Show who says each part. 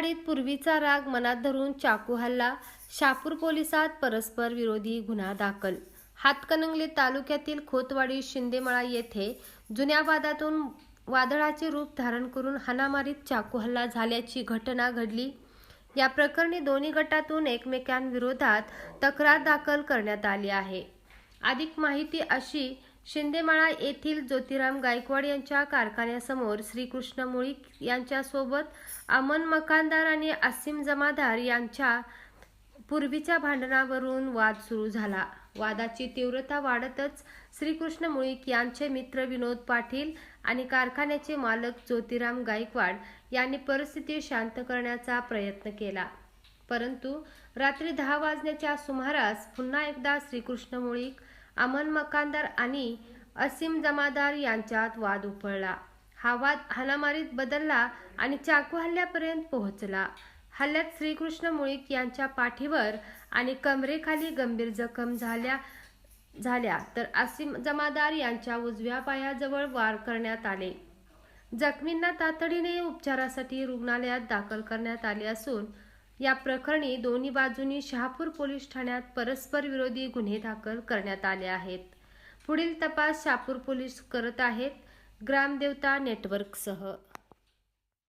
Speaker 1: पूर्वीचा राग मनात धरून चाकू हल्ला शापूर पोलिसात परस्पर विरोधी गुन्हा दाखल. हातकणंगले तालुक्यातील खोतवाडी शिंदेमळा येथे जुन्या वादातून वादळाचे रूप धारण करून हाणामारीत चाकू हल्ला झाल्याची घटना घडली. या प्रकरणी दोन्ही गटातून एकमेकांविरोधात तक्रार दाखल करण्यात आली आहे. अधिक माहिती अशी शिंदेमाळा येथील ज्योतिराम गायकवाड यांच्या कारखान्यासमोर श्रीकृष्ण मुळीक यांच्यासोबत अमन मकानदार आणि असीम जमादार यांच्या पूर्वीच्या भांडणावरून वाद सुरू झाला. वादाची तीव्रता वाढतच श्रीकृष्ण मुळीक यांचे मित्र विनोद पाटील आणि कारखान्याचे मालक ज्योतिराम गायकवाड यांनी परिस्थिती शांत करण्याचा प्रयत्न केला. परंतु रात्री दहा वाजण्याच्या सुमारास पुन्हा एकदा श्रीकृष्ण मुळीक अमन मकानदार आणि असीम जमादार यांच्यात वाद उपळला हा वाद हाणामारीत बदलला आणि चाकू हल्ल्यापर्यंत पोहोचला. हल्ल्यात श्रीकृष्ण मुळीक यांच्या पाठीवर आणि कमरेखाली गंभीर जखम झाल्या झाल्या तर असीम जमादार यांच्या उजव्या पायाजवळ वार करण्यात आले. जखमींना तातडीने उपचारासाठी रुग्णालयात दाखल करण्यात आले असून या प्रकरणी दोन्ही बाजूंनी शहापूर पोलीस ठाण्यात परस्पर विरोधी गुन्हे दाखल करण्यात आले आहेत. पुढील तपास शहापूर पोलीस करत आहेत. ग्रामदेवता नेटवर्कसह.